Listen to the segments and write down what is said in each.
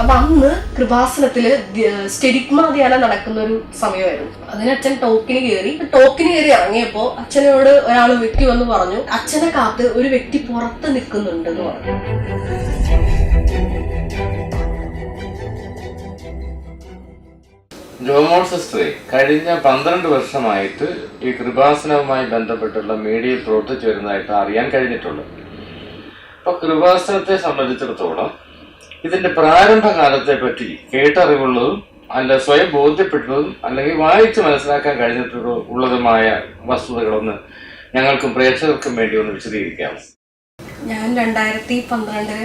അപ്പൊ അന്ന് കൃപാസനത്തിൽ സ്റ്റെരിക്മ ധ്യാനം നടക്കുന്ന ഒരു സമയമായിരുന്നു. അതിന് അച്ഛൻ ടോക്കിന് കയറി ടോക്കിന് കയറി ഇറങ്ങിയപ്പോ അച്ഛനോട് ഒരാൾ വ്യക്തി വന്ന് പറഞ്ഞു അച്ഛനെ കാത്ത് ഒരു വ്യക്തി പുറത്ത് നിൽക്കുന്നുണ്ട് എന്ന് പറഞ്ഞു. ജോമോൾ സിസ്റ്ററെ കഴിഞ്ഞ പന്ത്രണ്ട് വർഷമായിട്ട് ഈ കൃപാസനവുമായി ബന്ധപ്പെട്ടുള്ള മീഡിയയിൽ പ്രവർത്തിച്ചു വരുന്നതായിട്ട് അറിയാൻ കഴിഞ്ഞിട്ടുള്ളൂ അപ്പൊ കൃപാസനത്തെ സംബന്ധിച്ചിടത്തോളം ഇതിന്റെ പ്രാരംഭകാലത്തെ പറ്റി കേട്ടറിവുള്ളതും അല്ല സ്വയം ബോധ്യപ്പെട്ടതും അല്ലെങ്കിൽ വായിച്ച് മനസ്സിലാക്കാൻ കഴിഞ്ഞിട്ടുള്ള ഉള്ളതുമായ വസ്തുതകളൊന്ന് ഞങ്ങൾക്കും പ്രേക്ഷകർക്കും വേണ്ടി ഒന്ന് വിശദീകരിക്കാം. ഞാൻ രണ്ടായിരത്തി പന്ത്രണ്ട്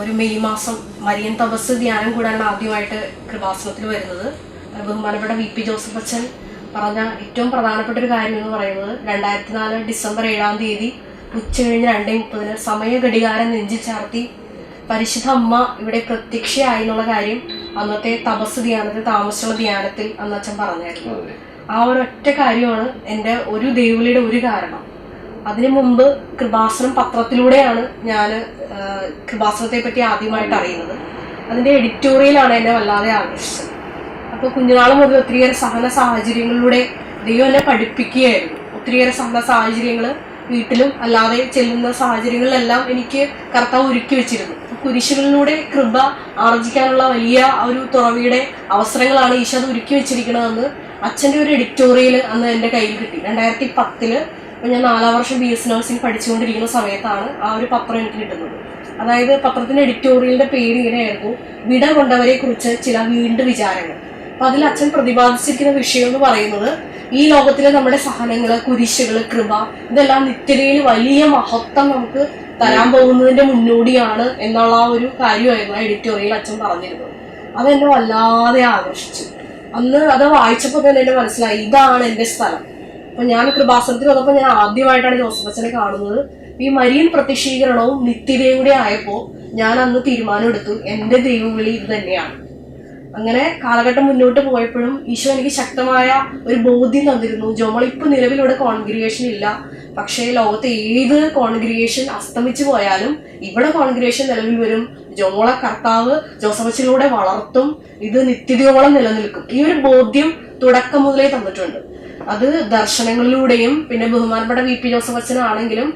ഒരു മെയ് മാസം മരിയൻ തപസ് ധ്യാനം കൂടാനാണ് ആദ്യമായിട്ട് കൃപാസനത്തിൽ വരുന്നത്. ബഹുമാനപ്പെട്ട വി പി ജോസഫ് അച്ഛൻ പറഞ്ഞ ഏറ്റവും പ്രധാനപ്പെട്ട ഒരു കാര്യം എന്ന് പറയുന്നത് രണ്ടായിരത്തി നാല് ഡിസംബർ ഏഴാം തീയതി ഉച്ച കഴിഞ്ഞ് രണ്ടേ മുപ്പതിന് സമയ ഘടികാരം നെഞ്ചി ചാർത്തി പരിശുദ്ധ അമ്മ ഇവിടെ പ്രത്യക്ഷയായി എന്നുള്ള കാര്യം അന്നത്തെ തപസ് ധ്യാനത്തിൽ താമസിച്ചുള്ള ധ്യാനത്തിൽ അന്ന് അച്ഛൻ പറഞ്ഞായിരുന്നു. ആ ഒരൊറ്റ കാര്യമാണ് എന്റെ ഒരു ദേവുലിയുടെ ഒരു കാരണം. അതിനു മുമ്പ് കൃപാസനം പത്രത്തിലൂടെയാണ് ഞാൻ കൃപാസനത്തെ പറ്റി ആദ്യമായിട്ട് അറിയുന്നത്. അതിന്റെ എഡിറ്റോറിയലാണ് എന്നെ വല്ലാതെ ആകർഷിച്ചത്. അപ്പോൾ കുഞ്ഞുനാൾ മുതൽ ഒത്തിരിയേറെ സഹന സാഹചര്യങ്ങളിലൂടെ ദൈവം എന്നെ പഠിപ്പിക്കുകയായിരുന്നു. ഒത്തിരിയേറെ സഹന സാഹചര്യങ്ങൾ വീട്ടിലും അല്ലാതെ ചെല്ലുന്ന സാഹചര്യങ്ങളിലെല്ലാം എനിക്ക് കർത്താവ് ഒരുക്കി വെച്ചിരുന്നു. കുരിശുകളിലൂടെ കൃപ ആർജിക്കാനുള്ള വലിയ ഒരു തുറവിയുടെ അവസരങ്ങളാണ് ഈശോ അത് ഒരുക്കി വെച്ചിരിക്കണതെന്ന് അച്ഛന്റെ ഒരു എഡിറ്റോറിയൽ അന്ന് എന്റെ കയ്യിൽ കിട്ടി. രണ്ടായിരത്തി പത്തിൽ ഞാൻ നാലാം വർഷം ബി എസ് നഴ്സിംഗ് പഠിച്ചുകൊണ്ടിരിക്കുന്ന സമയത്താണ് ആ ഒരു പത്രം എനിക്ക് കിട്ടുന്നത്. അതായത് പത്രത്തിന്റെ എഡിറ്റോറിയലിന്റെ പേര് ഇങ്ങനെയായിരുന്നു വിട കൊണ്ടവരെ കുറിച്ച് ചില വീണ്ടും വിചാരങ്ങൾ. അപ്പം അതിൽ അച്ഛൻ പ്രതിപാദിച്ചിരിക്കുന്ന വിഷയം എന്ന് പറയുന്നത് ഈ ലോകത്തിലെ നമ്മുടെ സഹനങ്ങൾ കുരിശുകൾ കൃപ ഇതെല്ലാം നിത്യതയിൽ വലിയ മഹത്വം നമുക്ക് തരാൻ പോകുന്നതിന്റെ മുന്നോടിയാണ് എന്നുള്ള ആ ഒരു കാര്യമായിരുന്നു ആ എഡിറ്റോറിയൽ അച്ഛൻ പറഞ്ഞിരുന്നത്. അതെന്നെ വല്ലാതെ ആകർഷിച്ചു. അന്ന് അത് വായിച്ചപ്പോൾ തന്നെ എന്നെ മനസ്സിലായി ഇതാണ് എന്റെ സ്ഥലം. അപ്പൊ ഞാൻ കൃപാസനത്തിൽ വന്നപ്പോൾ ഞാൻ ആദ്യമായിട്ടാണ് ജോസഫ് അച്ഛനെ കാണുന്നത്. ഈ മരിയൻ പ്രത്യക്ഷീകരണവും നിത്യതയും കൂടെ ആയപ്പോൾ ഞാൻ അന്ന് തീരുമാനമെടുത്തു എന്റെ ദൈവവിളി ഇത് തന്നെയാണ്. അങ്ങനെ കാലഘട്ടം മുന്നോട്ട് പോയപ്പോഴും ഈശോ എനിക്ക് ശക്തമായ ഒരു ബോധ്യം തന്നിരുന്നു. ജോമോൾ ഇപ്പൊ നിലവിലൂടെ കോൺഗ്രിഗേഷൻ ഇല്ല. പക്ഷേ ലോകത്തെ ഏത് കോൺഗ്രിഗേഷൻ അസ്തമിച്ചു പോയാലും ഇവിടെ കോൺഗ്രിഗേഷൻ നിലവിൽ വരും. ജോമോളെ കർത്താവ് ജോസഫച്ചിലൂടെ വളർത്തും. ഇത് നിത്യതയോളം നിലനിൽക്കും. ഈ ഒരു ബോധ്യം തുടക്കം മുതലേ തന്നിട്ടുണ്ട്. അത് ദർശനങ്ങളിലൂടെയും പിന്നെ ബഹുമാനപ്പെട്ട വി പി ജോസഫ് അച്ഛനാണെങ്കിലും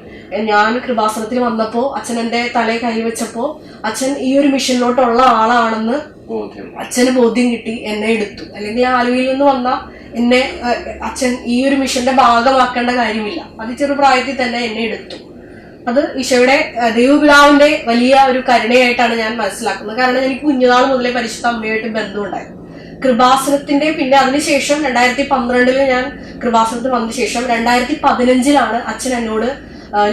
ഞാൻ കൃപാസനത്തിൽ വന്നപ്പോൾ അച്ഛൻ എന്റെ തലയെ കൈവച്ചപ്പോൾ അച്ഛൻ ഈ ഒരു മിഷനിലോട്ടുള്ള ആളാണെന്ന് അച്ഛന് ബോധ്യം കിട്ടി എന്നെ എടുത്തു. അല്ലെങ്കിൽ ആലുവയിൽ നിന്ന് വന്ന എന്നെ അച്ഛൻ ഈ ഒരു മിഷന്റെ ഭാഗമാക്കേണ്ട കാര്യമില്ല. അത് ചെറുപ്രായത്തിൽ തന്നെ എന്നെ എടുത്തു. അത് ഈശോയുടെ ദൈവപിതാവിന്റെ വലിയ ഒരു കരുണയായിട്ടാണ് ഞാൻ മനസ്സിലാക്കുന്നത്. കാരണം എനിക്ക് കുഞ്ഞുനാൾ മുതലേ പരിശുദ്ധ അമ്മയായിട്ട് ബന്ധമുണ്ടായിരുന്നു കൃപാസനത്തിന്റെ പിന്നെ അതിനുശേഷം രണ്ടായിരത്തി പന്ത്രണ്ടിൽ ഞാൻ കൃപാസനത്തിൽ വന്ന ശേഷം രണ്ടായിരത്തി പതിനഞ്ചിലാണ് അച്ഛൻ എന്നോട്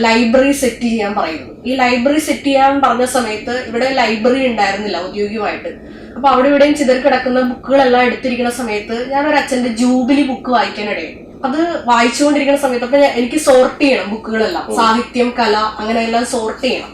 ലൈബ്രറി സെറ്റ് ചെയ്യാൻ പറയുന്നു ഈ ലൈബ്രറി സെറ്റ് ചെയ്യാൻ പറഞ്ഞ സമയത്ത് ഇവിടെ ലൈബ്രറി ഉണ്ടായിരുന്നില്ല ഔദ്യോഗികമായിട്ട്. അപ്പൊ അവിടെ ഇവിടെയും ചിതറി കിടക്കുന്ന ബുക്കുകളെല്ലാം എടുത്തിരിക്കുന്ന സമയത്ത് ഞാൻ ഒരു അച്ഛന്റെ ജൂബിലി ബുക്ക് വായിക്കാനിടയായി. അത് വായിച്ചുകൊണ്ടിരിക്കുന്ന സമയത്ത് അപ്പൊ എനിക്ക് സോർട്ട് ചെയ്യണം ബുക്കുകളെല്ലാം. സാഹിത്യം കല അങ്ങനെ എല്ലാം സോർട്ട് ചെയ്യണം.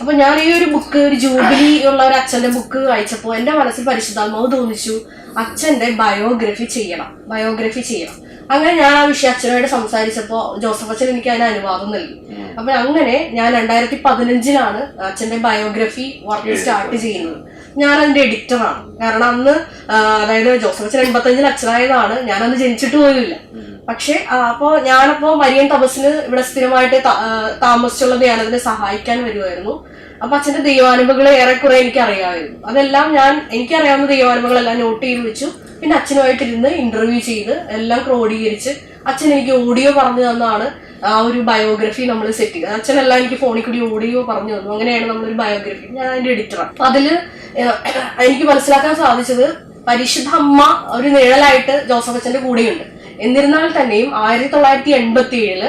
അപ്പൊ ഞാൻ ഈ ഒരു ബുക്ക് ഒരു ജൂബിലി ഉള്ള ഒരു അച്ഛന്റെ ബുക്ക് വായിച്ചപ്പോൾ എന്റെ മനസ്സിൽ പരിശുദ്ധാത്മാവ് തോന്നിച്ചു. അച്ഛന്റെ ബയോഗ്രഫി ചെയ്യണം. ബയോഗ്രഫി ചെയ്യണം. അങ്ങനെ ഞാൻ ആ വിഷയം അച്ഛനുമായിട്ട് സംസാരിച്ചപ്പോൾ ജോസഫ് അച്ഛൻ എനിക്ക് അതിന് അനുവാദം നൽകി. അപ്പൊ അങ്ങനെ ഞാൻ രണ്ടായിരത്തി പതിനഞ്ചിലാണ് അച്ഛന്റെ ബയോഗ്രഫി വർക്ക് സ്റ്റാർട്ട് ചെയ്യുന്നത്. ഞാൻ അതിന്റെ എഡിറ്ററാണ് കാരണം അന്ന് അതായത് ജോസഫ് അച്ഛൻ എൺപത്തഞ്ചിൽ അച്ഛനായതാണ്. ഞാൻ അന്ന് ജനിച്ചിട്ട് പോലുമില്ല. പക്ഷെ അപ്പോ ഞാനപ്പോ മരിയൻ തപസിന് ഇവിടെ സ്ഥിരമായിട്ട് താമസിച്ചുള്ളത് ഞാനതിനെ സഹായിക്കാൻ വരുമായിരുന്നു അപ്പൊ അച്ഛന്റെ ദൈവാനുഭവങ്ങൾ ഏറെക്കുറെ എനിക്ക് അറിയാമായിരുന്നു അതെല്ലാം ഞാൻ എനിക്കറിയാവുന്ന ദൈവാനുഭവങ്ങളെല്ലാം നോട്ട് ചെയ്ത് വെച്ചു. പിന്നെ അച്ഛനുമായിട്ട് ഇരുന്ന് ഇന്റർവ്യൂ ചെയ്ത് എല്ലാം ക്രോഡീകരിച്ച് അച്ഛൻ എനിക്ക് ഓഡിയോ പറഞ്ഞു തന്നാണ്. ആ ഒരു ബയോഗ്രഫി നമ്മൾ സെറ്റ് ചെയ്തത്. അച്ഛനെല്ലാം എനിക്ക് ഫോണിൽ കൂടി ഓഡിയോ പറഞ്ഞു തന്നു. അങ്ങനെയാണ് നമ്മളൊരു ബയോഗ്രഫി ഞാൻ അതിന്റെ എഡിറ്ററാണ് അപ്പൊ അതിൽ എനിക്ക് മനസ്സിലാക്കാൻ സാധിച്ചത് പരിശുദ്ധ അമ്മ ഒരു നിഴലായിട്ട് ജോസഫ് അച്ഛന്റെ കൂടെയുണ്ട്. എന്നിരുന്നാൽ തന്നെയും ആയിരത്തി തൊള്ളായിരത്തി എൺപത്തി ഏഴിൽ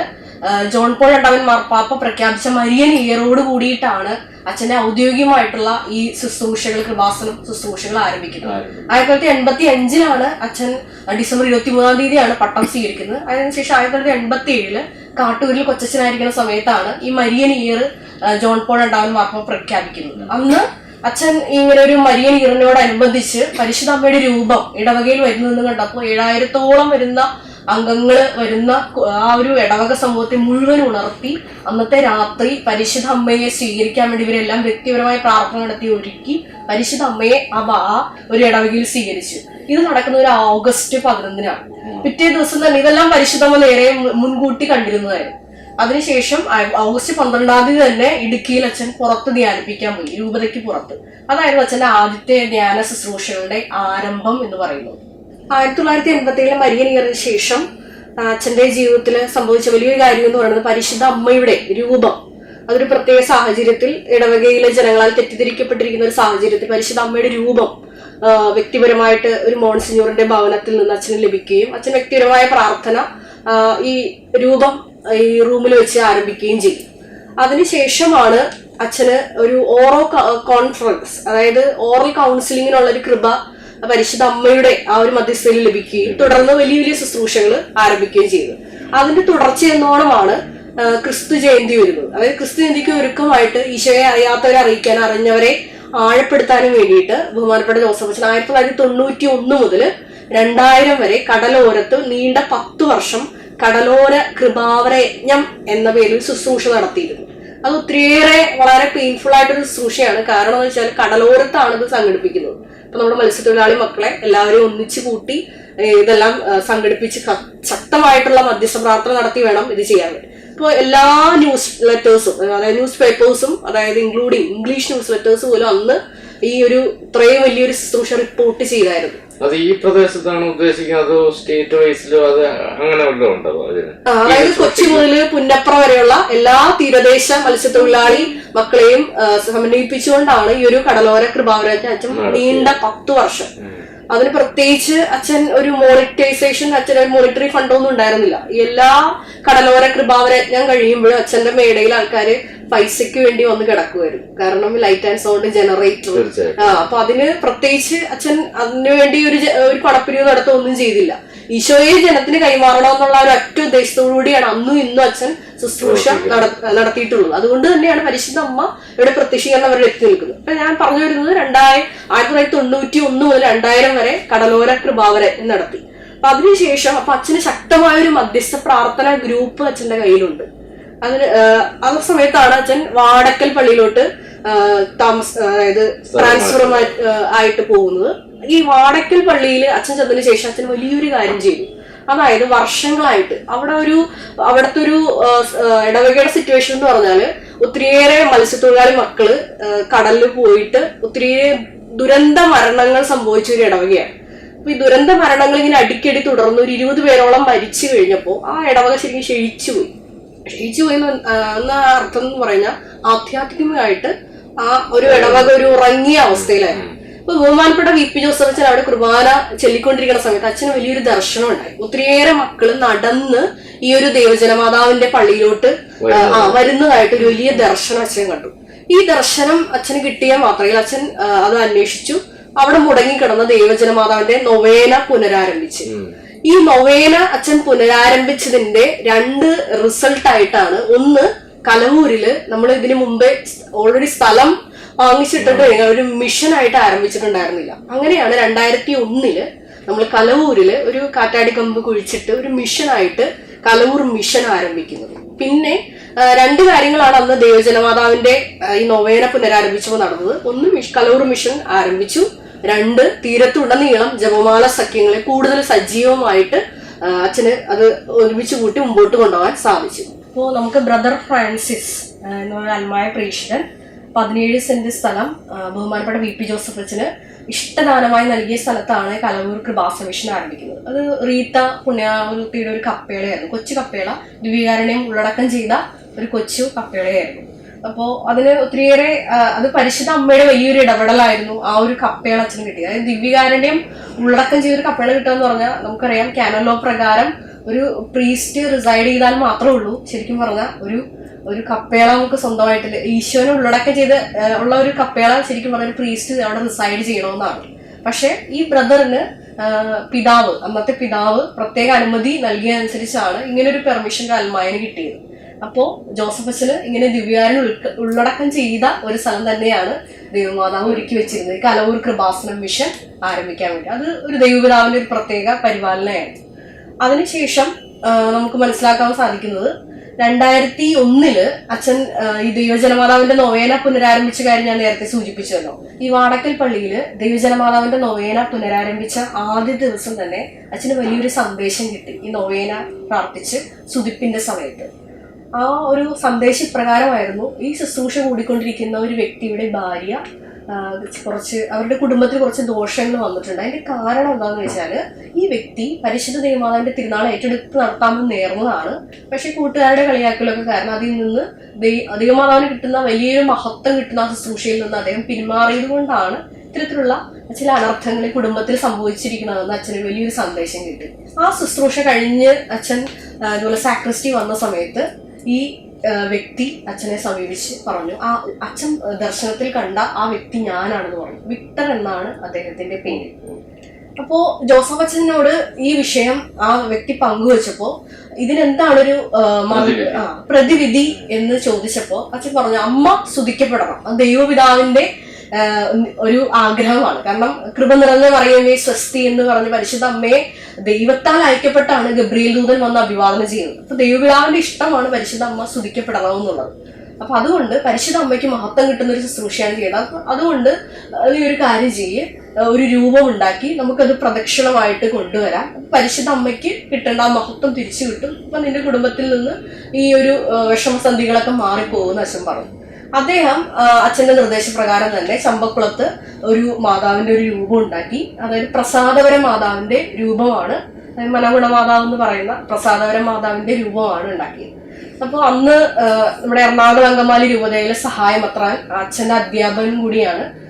ജോൺ പോൾ രണ്ടാമൻ മാർപ്പാപ്പ പ്രഖ്യാപിച്ച മരിയൻ ഇയറോട് കൂടിയിട്ടാണ് അച്ഛന്റെ ഔദ്യോഗികമായിട്ടുള്ള ഈ ശുശ്രൂഷകൾ കൃപാസനം ശുശ്രൂഷകൾ ആരംഭിക്കുന്നത്. ആയിരത്തി തൊള്ളായിരത്തി എൺപത്തി അഞ്ചിലാണ് അച്ഛൻ ഡിസംബർ ഇരുപത്തി മൂന്നാം തീയതിയാണ് പട്ടം സ്വീകരിക്കുന്നത്. അതിനുശേഷം ആയിരത്തി തൊള്ളായിരത്തി എൺപത്തി ഏഴിൽ കാട്ടൂരിൽ കൊച്ചച്ഛനായിരിക്കുന്ന സമയത്താണ് ഈ മരിയൻ ഇയർ ജോൺ പോൾ രണ്ടാമൻ മാർപ്പാപ്പ പ്രഖ്യാപിക്കുന്നത്. അന്ന് അച്ഛൻ ഇങ്ങനെ ഒരു മരിയൻ ഇയറിനോടനുബന്ധിച്ച് പരിശുദ്ധ അമ്മയുടെ രൂപം ഇടവകയിൽ വരുന്നതെന്ന് കണ്ടപ്പോൾ ഏഴായിരത്തോളം വരുന്ന അംഗങ്ങൾ വരുന്ന ആ ഒരു ഇടവക സമൂഹത്തെ മുഴുവൻ ഉണർത്തി അന്നത്തെ രാത്രി പരിശുദ്ധ അമ്മയെ സ്വീകരിക്കാൻ വേണ്ടി ഇവരെല്ലാം വ്യക്തിപരമായ പ്രാർത്ഥന നടത്തി ഒരുക്കി പരിശുദ്ധ അമ്മയെ ആ ഒരു ഇടവകയിൽ സ്വീകരിച്ചു. ഇത് നടക്കുന്ന ഒരു ഓഗസ്റ്റ് പതിനൊന്നിനാണ്. പിറ്റേ ദിവസം തന്നെ ഇതെല്ലാം പരിശുദ്ധമ്മ നേരെ മുൻകൂട്ടി കണ്ടിരുന്നതായിരുന്നു. അതിനുശേഷം ഓഗസ്റ്റ് പന്ത്രണ്ടാം തീയതി തന്നെ ഇടുക്കിയിൽ അച്ഛൻ പുറത്ത് ധ്യാനിപ്പിക്കാൻ പോയി രൂപതയ്ക്ക് പുറത്ത്. അതായിരുന്നു അച്ഛന്റെ ആദ്യത്തെ ധ്യാന ശുശ്രൂഷകളുടെ ആരംഭം എന്ന് പറയുന്നത്. ആയിരത്തി തൊള്ളായിരത്തി എൺപത്തി മരിയൻ മരിയനീറിന് ശേഷം അച്ഛന്റെ ജീവിതത്തിൽ സംഭവിച്ച വലിയൊരു കാര്യം എന്ന് പറയുന്നത് പരിശുദ്ധ അമ്മയുടെ രൂപം. അതൊരു പ്രത്യേക സാഹചര്യത്തിൽ ഇടവകയിലെ ജനങ്ങളാൽ തെറ്റിദ്ധരിക്കപ്പെട്ടിരിക്കുന്ന ഒരു സാഹചര്യത്തിൽ പരിശുദ്ധ അമ്മയുടെ രൂപം വ്യക്തിപരമായിട്ട് ഒരു മോൺസിഞ്ഞൂറിന്റെ ഭവനത്തിൽ നിന്ന് അച്ഛന് ലഭിക്കുകയും അച്ഛൻ വ്യക്തിപരമായ പ്രാർത്ഥന ഈ രൂപം ഈ റൂമിൽ വെച്ച് ആരംഭിക്കുകയും ചെയ്യും. അതിനുശേഷമാണ് അച്ഛന് ഒരു ഓറോ കോൺഫറൻസ് അതായത് ഓറൽ കൗൺസിലിങ്ങിനുള്ള ഒരു കൃപ പരിശുദ്ധ അമ്മയുടെ ആ ഒരു മധ്യസ്ഥയിൽ ലഭിക്കുകയും തുടർന്ന് വലിയ വലിയ ശുശ്രൂഷകൾ ആരംഭിക്കുകയും ചെയ്തു. അതിന്റെ തുടർച്ച എന്നോണമാണ് ക്രിസ്തു ജയന്തി വരുന്നത്. അതായത് ക്രിസ്തു ജയന്തിക്ക് ഒരുക്കമായിട്ട് ഈശോയെ അറിയാത്തവരെ അറിയിക്കാൻ അറിഞ്ഞവരെ ആഴപ്പെടുത്താനും വേണ്ടിയിട്ട് ബഹുമാനപ്പെട്ട ജോസഫ് അച്ഛൻ ആയിരത്തി തൊള്ളായിരത്തി തൊണ്ണൂറ്റി ഒന്ന് മുതൽ രണ്ടായിരം വരെ കടലോരത്ത് നീണ്ട പത്ത് വർഷം കടലോര കൃപാവര യജ്ഞം എന്ന പേരിൽ ശുശ്രൂഷ നടത്തിയിരുന്നു. അത് ഒത്തിരിയേറെ വളരെ പെയിൻഫുൾ ആയിട്ടൊരു ശുശ്രൂഷയാണ്. കാരണം എന്ന് വെച്ചാൽ കടലോരത്താണ് ഇത് സംഘടിപ്പിക്കുന്നത്. നമ്മുടെ മത്സ്യത്തൊഴിലാളി മക്കളെ എല്ലാവരെയും ഒന്നിച്ചു കൂട്ടി ഇതെല്ലാം സംഘടിപ്പിച്ച് ശക്തമായിട്ടുള്ള മധ്യസ്ഥ പ്രാർത്ഥന നടത്തി വേണം ഇത് ചെയ്യാൻ വേണ്ടി. എല്ലാ ന്യൂസ് ലെറ്റേഴ്സും അതായത് ന്യൂസ് പേപ്പേഴ്സും അതായത് ഇൻക്ലൂഡിങ് ഇംഗ്ലീഷ് ന്യൂസ് ലെറ്റേഴ്സ് പോലും അന്ന് ഈ ഒരു ഇത്രയും വലിയൊരു ശുശ്രൂഷ റിപ്പോർട്ട് ചെയ്തായിരുന്നു. അത് ഈ പ്രദേശത്താണ് ഉദ്ദേശിക്കുന്നത് അതോ സ്റ്റേറ്റ് വൈസിലോ അത് അങ്ങനെ വല്ലതും ഉണ്ടോ അതിന്? ആ, അതായത് കൊച്ചി മുതൽ പുന്നപ്ര വരെയുള്ള എല്ലാ തീരദേശ മത്സ്യത്തൊഴിലാളി മക്കളെയും സമന്വയിപ്പിച്ചുകൊണ്ടാണ് ഈ ഒരു കടലോര കൃപാവരജ്ഞ അച്ഛൻ നീണ്ട പത്ത് വർഷം. അതിന് പ്രത്യേകിച്ച് അച്ഛൻ ഒരു മോണിറ്റൈസേഷൻ അച്ഛൻ ഒരു മോണിറ്ററി ഫണ്ടൊന്നും ഉണ്ടായിരുന്നില്ല. ഈ എല്ലാ കടലോര കൃപാവരജ്ഞം കഴിയുമ്പോഴും അച്ഛന്റെ മേടയിൽ ആൾക്കാര് പൈസയ്ക്ക് വേണ്ടി വന്ന് കിടക്കുമായിരുന്നു കാരണം ലൈറ്റ് ആൻഡ് സൗണ്ട് ജനറേറ്റർ ആ അപ്പൊ അതിന് പ്രത്യേകിച്ച് അച്ഛൻ അതിനു വേണ്ടി ഒരു ഒരു പണപ്പിരിവ് നടത്തുക ഒന്നും ചെയ്തില്ല. ഈശോയെ ജനത്തിന് കൈമാറണം എന്നുള്ള ഒരു ഒറ്റ ഉദ്ദേശത്തോടു കൂടിയാണ് അന്നും ഇന്നും അച്ഛൻ ശുശ്രൂഷ നട- നടത്തിയിട്ടുള്ളത്. അതുകൊണ്ട് തന്നെയാണ് പരിശുദ്ധ അമ്മ ഇവിടെ പ്രത്യക്ഷീകരണം അവരുടെ എത്തി നിൽക്കുന്നത്. അപ്പൊ ഞാൻ പറഞ്ഞു വരുന്നത് രണ്ടായിരം ആയിരത്തി തൊള്ളായിരത്തി തൊണ്ണൂറ്റി ഒന്ന് മുതൽ രണ്ടായിരം വരെ കടലോര കൃപാവരെ നടത്തി. അപ്പൊ അതിനുശേഷം അപ്പൊ അച്ഛന് ശക്തമായ ഒരു മധ്യസ്ഥ പ്രാർത്ഥന ഗ്രൂപ്പ് അച്ഛന്റെ കയ്യിലുണ്ട്. ആഹ് ആ സമയത്താണ് അച്ഛൻ വാടക്കൽ പള്ളിയിലോട്ട് താമസ അതായത് ട്രാൻസ്ഫർ ആയിട്ട് പോകുന്നത്. ഈ വാടക്കൽ പള്ളിയിൽ അച്ഛൻ ചെന്നതിന് ശേഷം അച്ഛൻ വലിയൊരു കാര്യം ചെയ്തു. അതായത് വർഷങ്ങളായിട്ട് അവിടെ ഒരു അവിടുത്തെ ഒരു ഇടവകയുടെ സിറ്റുവേഷൻ എന്ന് പറഞ്ഞാൽ ഒത്തിരിയേറെ മത്സ്യത്തൊഴിലാളി മക്കൾ കടലിൽ പോയിട്ട് ഒത്തിരിയേറെ ദുരന്ത മരണങ്ങൾ സംഭവിച്ച ഒരു ഇടവകയാണ്. അപ്പൊ ഈ ദുരന്ത മരണങ്ങൾ ഇങ്ങനെ അടിക്കടി തുടർന്ന് ഒരു ഇരുപത് പേരോളം മരിച്ചു കഴിഞ്ഞപ്പോൾ ആ ഇടവക ശരിക്കും ക്ഷയിച്ചു പോയി. ക്ഷയിച്ചു പറയുന്ന എന്ന് അർത്ഥം എന്ന് പറഞ്ഞാൽ ആധ്യാത്മികമായിട്ട് ആ ഒരു ഇടവക ഒരു ഉറങ്ങിയ അവസ്ഥയിലായിരുന്നു. അപ്പൊ ബഹുമാനപ്പെട്ട വി. പി. ജോസഫ് അച്ഛൻ അവിടെ കുർബാന ചൊല്ലിക്കൊണ്ടിരിക്കുന്ന സമയത്ത് അച്ഛന് വലിയൊരു ദർശനം ഉണ്ടായി ഒത്തിരിയേറെ മക്കൾ നടന്ന് ഈ ഒരു ദേവജനമാതാവിന്റെ പള്ളിയിലോട്ട് ആ, ആ വരുന്നതായിട്ട് ഒരു വലിയ ദർശനം അച്ഛൻ കണ്ടു. ഈ ദർശനം അച്ഛന് കിട്ടിയ മാത്രയിൽ അച്ഛൻ അത് അന്വേഷിച്ചു. അവിടെ മുടങ്ങിക്കിടന്ന ദേവജനമാതാവിന്റെ നൊവേന പുനരാരംഭിച്ചു. ഈ നൊവേന അച്ഛൻ പുനരാരംഭിച്ചതിന്റെ രണ്ട് റിസൾട്ട് ആയിട്ടാണ്. ഒന്ന് കലവൂരിൽ നമ്മൾ ഇതിനു മുമ്പേ ഓൾറെഡി സ്ഥലം വാങ്ങിച്ചിട്ടിട്ട് കഴിഞ്ഞാൽ ഒരു മിഷൻ ആയിട്ട് ആരംഭിച്ചിട്ടുണ്ടായിരുന്നില്ല. അങ്ങനെയാണ് രണ്ടായിരത്തി ഒന്നിൽ നമ്മൾ കലവൂരിൽ ഒരു കാറ്റാടി കമ്പ് കുഴിച്ചിട്ട് ഒരു മിഷനായിട്ട് കലവൂർ മിഷൻ ആരംഭിക്കുന്നത്. പിന്നെ രണ്ട് കാര്യങ്ങളാണ് അന്ന് ദേവജനമാതാവിന്റെ ഈ നൊവേന പുനരാരംഭിച്ചപ്പോൾ നടന്നത്. ഒന്ന് കലവൂർ മിഷൻ ആരംഭിച്ചു. രണ്ട് തീരത്തുടനീളം ജപമാല സഖ്യങ്ങളെ കൂടുതൽ സജീവമായിട്ട് അച്ഛന് അത് ഒരുമിച്ച് കൂട്ടി മുമ്പോട്ട് കൊണ്ടുപോകാൻ സാധിച്ചു. അപ്പോൾ നമുക്ക് ബ്രദർ ഫ്രാൻസിസ് എന്ന് എന്നൊരു അൽമായ പ്രേക്ഷിതൻ പതിനേഴ് സെന്റ് സ്ഥലം ബഹുമാനപ്പെട്ട വി പി ജോസഫ് അച്ഛന് ഇഷ്ടദാനമായി നൽകിയ സ്ഥലത്താണ് കലവൂർ കൃപാസ മിഷൻ ആരംഭിക്കുന്നത്. അത് റീത്ത പുണ്യാവൃത്തിയുടെ ഒരു കപ്പേളയായിരുന്നു. കൊച്ചു കപ്പേള ദിവ്യകാരുണ്യം ഉള്ളടക്കം ചെയ്ത ഒരു കൊച്ചു കപ്പേളയായിരുന്നു. അപ്പോൾ അതിന് ഒത്തിരിയേറെ അത് പരിശുദ്ധ അമ്മയുടെ വലിയൊരു ഇടപെടലായിരുന്നു ആ ഒരു കപ്പയാണ് അച്ഛന് കിട്ടിയത്. അതായത് ദിവ്യകാരന്റെയും ഉള്ളടക്കം ചെയ്ത ഒരു കപ്പേള കിട്ടുക എന്ന് പറഞ്ഞാൽ നമുക്കറിയാം കാനലോ പ്രകാരം ഒരു പ്രീസ്റ്റ് റിസൈഡ് ചെയ്താൽ മാത്രമേ ഉള്ളൂ. ശരിക്കും പറഞ്ഞാൽ ഒരു ഒരു കപ്പേള നമുക്ക് സ്വന്തമായിട്ട് ഈശോനെ ഉള്ളടക്കം ചെയ്ത് ഉള്ള ഒരു കപ്പേള ശരിക്കും പറഞ്ഞ ഒരു പ്രീസ്റ്റ് അവിടെ റിസൈഡ് ചെയ്യണമെന്നാണ്. പക്ഷെ ഈ ബ്രദറിന് പിതാവ് അന്നത്തെ പിതാവ് പ്രത്യേക അനുമതി നൽകിയതനുസരിച്ചാണ് ഇങ്ങനെ ഒരു പെർമിഷൻ അൽമായന് കിട്ടിയത്. അപ്പോ ജോസഫ് അച്ഛന് ഇങ്ങനെ ദിവ്യാരൻ ഉള്ളടക്കം ചെയ്ത ഒരു സ്ഥലം തന്നെയാണ് ദൈവമാതാവ് ഒരുക്കി വെച്ചിരുന്നത്. കലവൂർ കൃപാസനം മിഷൻ ആരംഭിക്കാൻ വേണ്ടി. അത് ഒരു ദൈവപിതാവിന്റെ ഒരു പ്രത്യേക പരിപാലനയാണ് അതിനുശേഷം നമുക്ക് മനസ്സിലാക്കാൻ സാധിക്കുന്നത് രണ്ടായിരത്തി ഒന്നിൽ അച്ഛൻ ഈ ദൈവജനമാതാവിന്റെ നൊവേന പുനരാരംഭിച്ച കാര്യം ഞാൻ നേരത്തെ സൂചിപ്പിച്ചല്ലോ. ഈ വാടക്കൽ പള്ളിയിൽ ദൈവജനമാതാവിന്റെ നൊവേന പുനരാരംഭിച്ച ആദ്യ ദിവസം തന്നെ അച്ഛന് വലിയൊരു സന്ദേശം കിട്ടി. ഈ നൊവേന പ്രാർത്ഥിച്ച് സുതിപ്പിന്റെ സമയത്ത്. ആ ഒരു സന്ദേശപ്രകാരമായിരുന്നു ഈ ശുശ്രൂഷ കൂടിക്കൊണ്ടിരിക്കുന്ന ഒരു വ്യക്തിയുടെ ഭാര്യ കുറച്ച് അവരുടെ കുടുംബത്തിൽ കുറച്ച് ദോഷങ്ങൾ വന്നിട്ടുണ്ട്. അതിന്റെ കാരണം എന്താണെന്ന് വെച്ചാൽ ഈ വ്യക്തി പരിശുദ്ധ ദൈവമാതാവിന്റെ തിരുനാൾ ഏറ്റെടുത്ത് നടത്താമെന്ന് നേർന്നതാണ്. പക്ഷെ കൂട്ടുകാരുടെ കളിയാക്കലൊക്കെ കാരണം അതിൽ നിന്ന് ദൈവമാതാവിന് കിട്ടുന്ന വലിയൊരു മഹത്വം കിട്ടുന്ന ശുശ്രൂഷയിൽ നിന്ന് അദ്ദേഹം പിന്മാറിയത് കൊണ്ടാണ് ഇത്തരത്തിലുള്ള ചില അനർത്ഥങ്ങൾ കുടുംബത്തിൽ സംഭവിച്ചിരിക്കണമെന്ന് അച്ഛന് വലിയൊരു സന്ദേശം കിട്ടി. ആ ശുശ്രൂഷ കഴിഞ്ഞ് അച്ഛൻ ആ, ഇതുപോലെ സാക്രിസ്റ്റി വന്ന സമയത്ത് ഈ വ്യക്തി അച്ഛനെ സമീപിച്ച് പറഞ്ഞു. ആ അച്ഛൻ ദർശനത്തിൽ കണ്ട ആ വ്യക്തി ഞാനാണെന്ന് പറഞ്ഞു. വിക്ടർ എന്നാണ് അദ്ദേഹത്തിന്റെ പേര്. അപ്പോ ജോസഫ് അച്ഛനോട് ഈ വിഷയം ആ വ്യക്തി പങ്കുവച്ചപ്പോ ഇതിനെന്താണൊരു പ്രതിവിധി. എന്ന് ചോദിച്ചപ്പോ അച്ഛൻ പറഞ്ഞു അമ്മ സ്തുതിക്കപ്പെടണം. ദൈവപിതാവിന്റെ ഒരു ആഗ്രഹമാണ്. കാരണം കൃപ നിറഞ്ഞ പറയുമേ സ്വസ്തി എന്ന് പറഞ്ഞ് പരിശുദ്ധ അമ്മയെ ദൈവത്താൽ അയക്കപ്പെട്ടാണ് ഗബ്രിയൽ ദൂതൻ വന്ന് അഭിവാദനം ചെയ്യുന്നത്. അപ്പൊ ദൈവപിതാവിന്റെ ഇഷ്ടമാണ് പരിശുദ്ധ അമ്മ സ്തുതിക്കപ്പെടണം എന്നുള്ളത്. അപ്പൊ അതുകൊണ്ട് പരിശുദ്ധ അമ്മയ്ക്ക് മഹത്വം കിട്ടുന്ന ഒരു ശുശ്രൂഷയാണ് ചെയ്യുന്നത് അതുകൊണ്ട് ഈ ഒരു കാര്യം ചെയ്യ്. ഒരു രൂപം ഉണ്ടാക്കി നമുക്കത് പ്രദക്ഷിണമായിട്ട് കൊണ്ടുവരാം. പരിശുദ്ധ അമ്മയ്ക്ക് കിട്ടേണ്ട ആ മഹത്വം തിരിച്ചു കിട്ടും. അപ്പൊ നിന്റെ കുടുംബത്തിൽ നിന്ന് ഈ ഒരു വിഷമസന്ധികളൊക്കെ മാറിപ്പോകുന്ന അച്ഛൻ പറഞ്ഞു. അദ്ദേഹം അച്ഛന്റെ നിർദ്ദേശപ്രകാരം തന്നെ ചമ്പക്കുളത്ത് ഒരു മാതാവിന്റെ ഒരു രൂപം ഉണ്ടാക്കി. അതായത് പ്രസാദപര മാതാവിന്റെ രൂപമാണ്. മനഗുണ മാതാവ് എന്ന് പറയുന്ന പ്രസാദപര മാതാവിന്റെ രൂപമാണ് ഉണ്ടാക്കിയത്. അപ്പോൾ അന്ന് നമ്മുടെ എറണാകുളം അങ്കമാലി രൂപതയിലെ സഹായമത്രാൻ അച്ഛന്റെ അധ്യാപകൻ കൂടിയാണ്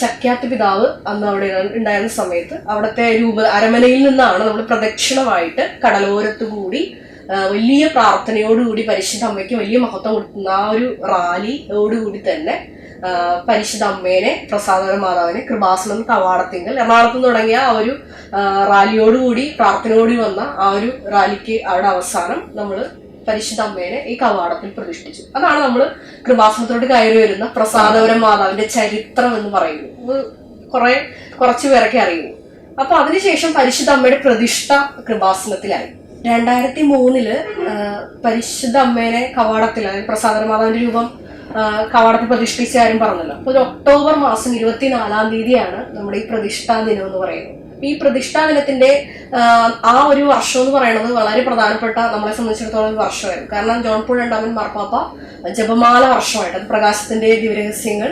ചക്യാത്ത് പിതാവ് അന്ന് അവിടെ ഉണ്ടായിരുന്ന സമയത്ത്. അവിടുത്തെ രൂപ അരമനയിൽ നിന്നാണ് നമ്മൾ പ്രദക്ഷിണമായിട്ട് കടലോരത്ത് കൂടി വലിയ പ്രാർത്ഥനയോടുകൂടി പരിശുദ്ധ അമ്മയ്ക്ക് വലിയ മഹത്വം കൊടുക്കുന്ന ആ ഒരു റാലിയോടുകൂടി തന്നെ പരിശുദ്ധ അമ്മേനെ പ്രസാദന മാതാവിനെ കൃപാസനം കവാടത്തിങ്കൽ എറണാകുളത്ത് തുടങ്ങിയ ആ ഒരു റാലിയോടുകൂടി പ്രാർത്ഥനയോടുകൂടി വന്ന ആ ഒരു റാലിക്ക് അവിടെ അവസാനം നമ്മൾ പരിശുദ്ധ അമ്മേനെ ഈ കവാടത്തിൽ പ്രതിഷ്ഠിച്ചു. അതാണ് നമ്മൾ കൃപാസനത്തോട് കയറി വരുന്ന പ്രസാദപുരം മാതാവിന്റെ ചരിത്രം എന്ന് പറയുന്നത്. അത് കുറെ കുറച്ചു പേരൊക്കെ അറിയുന്നു അപ്പൊ അതിനുശേഷം പരിശുദ്ധ അമ്മയുടെ പ്രതിഷ്ഠ കൃപാസനത്തിലായി. രണ്ടായിരത്തി മൂന്നിൽ പരിശുദ്ധ അമ്മേനെ കവാടത്തിൽ അതായത് പ്രസാദരമാതാവിന്റെ രൂപം കവാടത്തിൽ പ്രതിഷ്ഠിച്ച കാര്യം പറഞ്ഞല്ലോ. അപ്പൊ ഒരു ഒക്ടോബർ മാസം ഇരുപത്തിനാലാം തീയതിയാണ് നമ്മുടെ ഈ പ്രതിഷ്ഠാ ദിനം എന്ന് പറയുന്നത്. ഈ പ്രതിഷ്ഠാ ദിനത്തിന്റെ ആ, ഒരു വർഷം എന്ന് പറയുന്നത് വളരെ പ്രധാനപ്പെട്ട നമ്മളെ സംബന്ധിച്ചിടത്തോളം ഒരു വർഷമായിരുന്നു. കാരണം ജോൺ പോൾ രണ്ടാമൻ മാർപ്പാപ്പ ജപമാല വർഷമായിട്ട് അത് പ്രകാശത്തിന്റെ ദിവരഹസ്യങ്ങൾ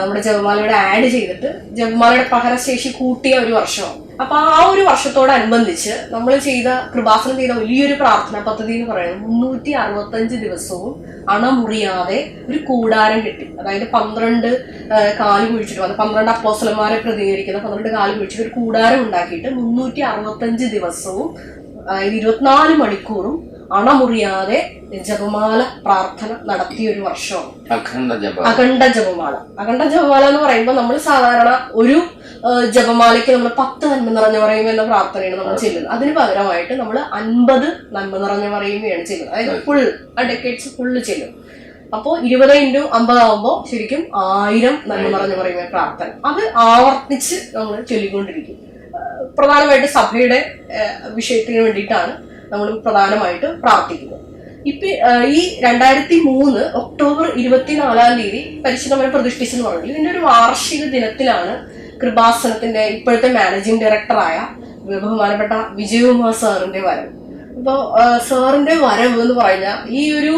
നമ്മുടെ ജപമാലയുടെ ആഡ് ചെയ്തിട്ട് ജപമാലയുടെ പഹരശേഷി കൂട്ടിയ ഒരു വർഷമാണ്. അപ്പൊ ആ ഒരു വർഷത്തോടനുബന്ധിച്ച് നമ്മൾ ചെയ്ത കൃപാസനം ചെയ്ത വലിയൊരു പ്രാർത്ഥനാ പദ്ധതി എന്ന് പറയുന്നത് മുന്നൂറ്റി അറുപത്തഞ്ച് ദിവസവും അണമുറിയാതെ ഒരു കൂടാരം കിട്ടി. അതായത് പന്ത്രണ്ട് കാൽ കുഴിച്ചിട്ട് അത് പന്ത്രണ്ട് അപ്പോസലന്മാരെ പ്രതികരിക്കുന്ന പന്ത്രണ്ട് കാൽ കുഴിച്ചിട്ട് ഒരു കൂടാരം ഉണ്ടാക്കിയിട്ട് മുന്നൂറ്റി അറുപത്തഞ്ച് ദിവസവും അതായത് ഇരുപത്തിനാല് മണിക്കൂറും അണമുറിയാതെ ജപമാല പ്രാർത്ഥന നടത്തിയ ഒരു വർഷമാണ്. അഖണ്ഡ ജപ അഖണ്ഡ ജപമാല. അഖണ്ഡ ജപമാല എന്ന് പറയുമ്പോൾ നമ്മൾ സാധാരണ ഒരു ജപമാലയ്ക്ക് നമ്മൾ പത്ത് നന്മ നിറഞ്ഞ പറയുമ്പോൾ എന്ന പ്രാർത്ഥനയാണ് നമ്മൾ ചെയ്യുന്നത്. അതിന് പകരമായിട്ട് നമ്മൾ അൻപത് നന്മ നിറഞ്ഞ പറയുകയാണ് ചെയ്യുന്നത്. അതായത് ഫുൾ ആ ഡെക്കേറ്റ്സ് ഫുള്ള് ചെല്ലും അപ്പോൾ ഇരുപത് ഇന്റു അമ്പതാവുമ്പോൾ ശരിക്കും ആയിരം നന്മ നിറഞ്ഞ പറയുന്ന പ്രാർത്ഥന. അത് ആവർത്തിച്ച് നമ്മൾ ചൊല്ലിക്കൊണ്ടിരിക്കും. പ്രധാനമായിട്ട് സഭയുടെ വിഷയത്തിന് വേണ്ടിയിട്ടാണ് നമ്മൾ പ്രധാനമായിട്ട് പ്രാർത്ഥിക്കുന്നത്. ഇപ്പൊ ഈ രണ്ടായിരത്തി മൂന്ന് ഒക്ടോബർ ഇരുപത്തിനാലാം തീയതി പരിശുദ്ധമനെ പ്രതിഷ്ഠിച്ചെന്ന് പറഞ്ഞു ഇതിന്റെ ഒരു വാർഷിക ദിനത്തിലാണ് കൃപാസനത്തിന്റെ ഇപ്പോഴത്തെ മാനേജിംഗ് ഡയറക്ടറായ ബഹുമാനപ്പെട്ട വിജയകുമാർ സാറിന്റെ വരവ്. അപ്പൊ സാറിന്റെ വരവ് എന്ന് പറഞ്ഞാൽ ഈ ഒരു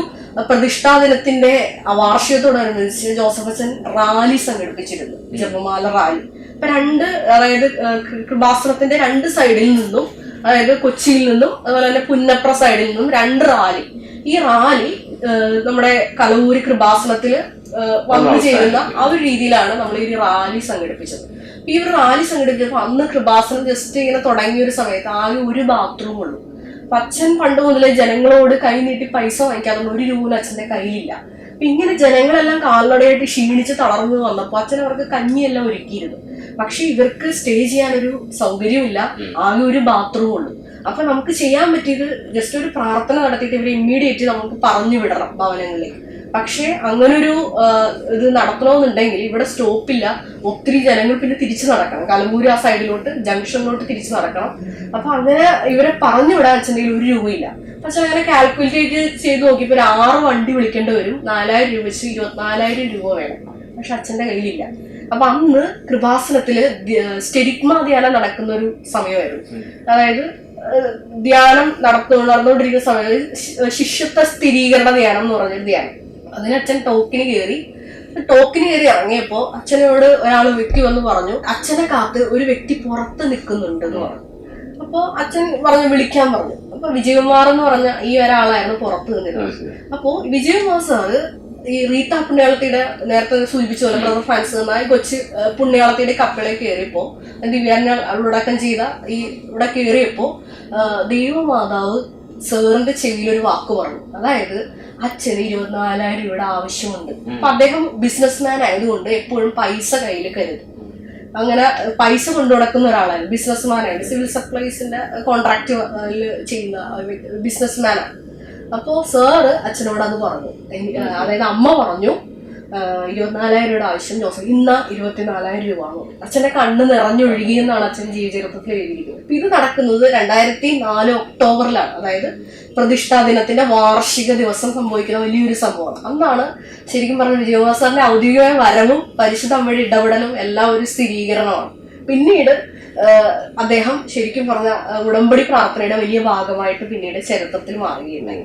പ്രതിഷ്ഠാ ദിനത്തിന്റെ വാർഷികത്തോടനുബന്ധിച്ച് ജോസഫ് അച്ഛൻ റാലി സംഘടിപ്പിച്ചിരുന്നു. ജപമാല റാലി. അപ്പൊ രണ്ട് അതായത് കൃപാസനത്തിന്റെ രണ്ട് സൈഡിൽ നിന്നും അതായത് കൊച്ചിയിൽ നിന്നും അതുപോലെ തന്നെ പുന്നപ്ര സൈഡിൽ നിന്നും രണ്ട് റാലി. ഈ റാലി നമ്മുടെ കലവൂരി കൃപാസനത്തിൽ വന്നു ചേരുന്ന ആ ഒരു രീതിയിലാണ് നമ്മൾ ഈ റാലി സംഘടിപ്പിച്ചത്. ഈ ഒരു റാലി സംഘടിപ്പിച്ചപ്പോൾ അന്ന് കൃപാസനം ജസ്റ്റ് ഇങ്ങനെ തുടങ്ങിയ ഒരു സമയത്ത് ആകെ ഒരു ബാത്റൂം ഉള്ളൂ. അപ്പൊ അച്ഛൻ പണ്ട് മുതലേ ജനങ്ങളോട് കൈ നീട്ടി പൈസ വാങ്ങിക്കാറുള്ള ഒരു രൂപ അച്ഛന്റെ കയ്യിലില്ല. അപ്പൊ ഇങ്ങനെ ജനങ്ങളെല്ലാം കാൽനടയായിട്ട് ക്ഷീണിച്ച് തളർന്നു വന്നപ്പോൾ അച്ഛൻ അവർക്ക് കഞ്ഞിയെല്ലാം ഒരുക്കിയിരുന്നു. പക്ഷെ ഇവർക്ക് സ്റ്റേ ചെയ്യാനൊരു സൗകര്യമില്ല ആകെ ഒരു ബാത്റൂം ഉള്ളൂ. അപ്പൊ നമുക്ക് ചെയ്യാൻ പറ്റിയത് ജസ്റ്റ് ഒരു പ്രാർത്ഥന നടത്തിയിട്ട് ഇവരെ ഇമ്മീഡിയറ്റ് നമുക്ക് പറഞ്ഞു വിടണം ഭവനങ്ങളിലേക്ക്. പക്ഷേ അങ്ങനൊരു ഇത് നടത്തണമെന്നുണ്ടെങ്കിൽ ഇവിടെ സ്റ്റോപ്പില്ല ഒത്തിരി ജനങ്ങൾ പിന്നെ തിരിച്ചു നടക്കണം. കലമ്പൂര് ആ സൈഡിലോട്ട് ജംഗ്ഷനിലോട്ട് തിരിച്ചു നടക്കണം. അപ്പൊ അങ്ങനെ ഇവരെ പറഞ്ഞു വിടാൻ വെച്ചിട്ടുണ്ടെങ്കിൽ ഒരു രൂപയില്ല. പക്ഷെ അങ്ങനെ കാൽക്കുലേറ്റ് ചെയ്ത് നോക്കിയപ്പോൾ ഒരു ആറ് വണ്ടി വിളിക്കേണ്ടി വരും. നാലായിരം രൂപ വെച്ച് ഇരുപത്തിനാലായിരം രൂപ വേണം. പക്ഷെ അച്ഛന്റെ കയ്യിലില്ല. അപ്പൊ അന്ന് കൃപാസനത്തിൽ സ്റ്റെരിക്മ ധ്യാനം നടക്കുന്ന ഒരു സമയമായിരുന്നു അതായത് ധ്യാനം നടത്തു നടന്നുകൊണ്ടിരിക്കുന്ന സമയത്ത് ശിഷ്യത്വ സ്ഥിരീകരണ ധ്യാനം എന്ന് പറഞ്ഞൊരു ധ്യാനം. അതിന് അച്ഛൻ ടോക്കിന് കയറി ടോക്കിന് കയറി ഇറങ്ങിയപ്പോ അച്ഛനോട് ഒരാൾ വ്യക്തി വന്ന് പറഞ്ഞു അച്ഛനെ കാത്ത് ഒരു വ്യക്തി പുറത്ത് നിൽക്കുന്നുണ്ട് എന്ന് പറഞ്ഞു. അപ്പൊ അച്ഛൻ പറഞ്ഞു വിളിക്കാൻ പറഞ്ഞു. അപ്പൊ വിജയകുമാർ എന്ന് പറഞ്ഞ ഈ ഒരാളായിരുന്നു പുറത്ത് നിന്നിരുന്നത്. അപ്പോ വിജയകുമാർ സാറ് ഈ റീത്ത പുണ്യാളത്തിയുടെ നേരത്തെ സൂചിപ്പിച്ച പോലെ ബ്രദർ ഫ്രാൻസ് എന്ന ഈ കൊച്ച് പുണ്യാളത്തിയുടെ കപ്പലിൽ കയറിയപ്പോ ദിവ്യാനെ അവളോടക്കം ചെയ്ത ഈ ഇവിടെ കയറിയപ്പോ ഏഹ്, ദൈവമാതാവ് സാറിന്റെ ചെവിയിൽ ഒരു വാക്ക് പറഞ്ഞു. അതായത് അച്ഛന് ഇരുപത്തിനാലായിരം രൂപയുടെ ആവശ്യമുണ്ട്. അപ്പൊ അദ്ദേഹം ബിസിനസ്മാൻ ആയതുകൊണ്ട് എപ്പോഴും പൈസ കയ്യിൽ കരുതും. അങ്ങനെ പൈസ കൊണ്ടു നടക്കുന്ന ഒരാളായിരുന്നു. ബിസിനസ്മാനായിരുന്നു സിവിൽ സപ്ലൈസിന്റെ കോൺട്രാക്ട് ചെയ്യുന്ന ബിസിനസ്മാനാണ് അപ്പോ സാറ് അച്ഛനോട് അത് പറഞ്ഞു അതായത് അമ്മ പറഞ്ഞു ഇരുപത്തിനാലായിരം രൂപയുടെ ആവശ്യം ജോസഫ് ഇന്ന ഇരുപത്തിനാലായിരം രൂപ ആണ് അച്ഛന്റെ കണ്ണ് നിറഞ്ഞൊഴുകി എന്നാണ് അച്ഛൻ ജീവചരിത്രത്തിൽ എഴുതിയിരിക്കുന്നത്. അപ്പൊ ഇത് നടക്കുന്നത് രണ്ടായിരത്തി നാല് ഒക്ടോബറിലാണ്. അതായത് പ്രതിഷ്ഠാ ദിനത്തിന്റെ വാർഷിക ദിവസം സംഭവിക്കുന്ന വലിയൊരു സംഭവമാണ്. അന്നാണ് ശരിക്കും പറഞ്ഞ വിജയകുമാർ സാറിന്റെ ഔദ്യോഗികമായ വരവും പരിശുദ്ധ അമ്മയുടെ ഇടപെടലും എല്ലാം ഒരു സ്ഥിരീകരണമാണ്. പിന്നീട് അദ്ദേഹം ശരിക്കും പറഞ്ഞ ഉടമ്പടി പ്രാർത്ഥനയുടെ വലിയ ഭാഗമായിട്ട് പിന്നീട് ചരിത്രത്തിൽ മാറുകയുണ്ടായി.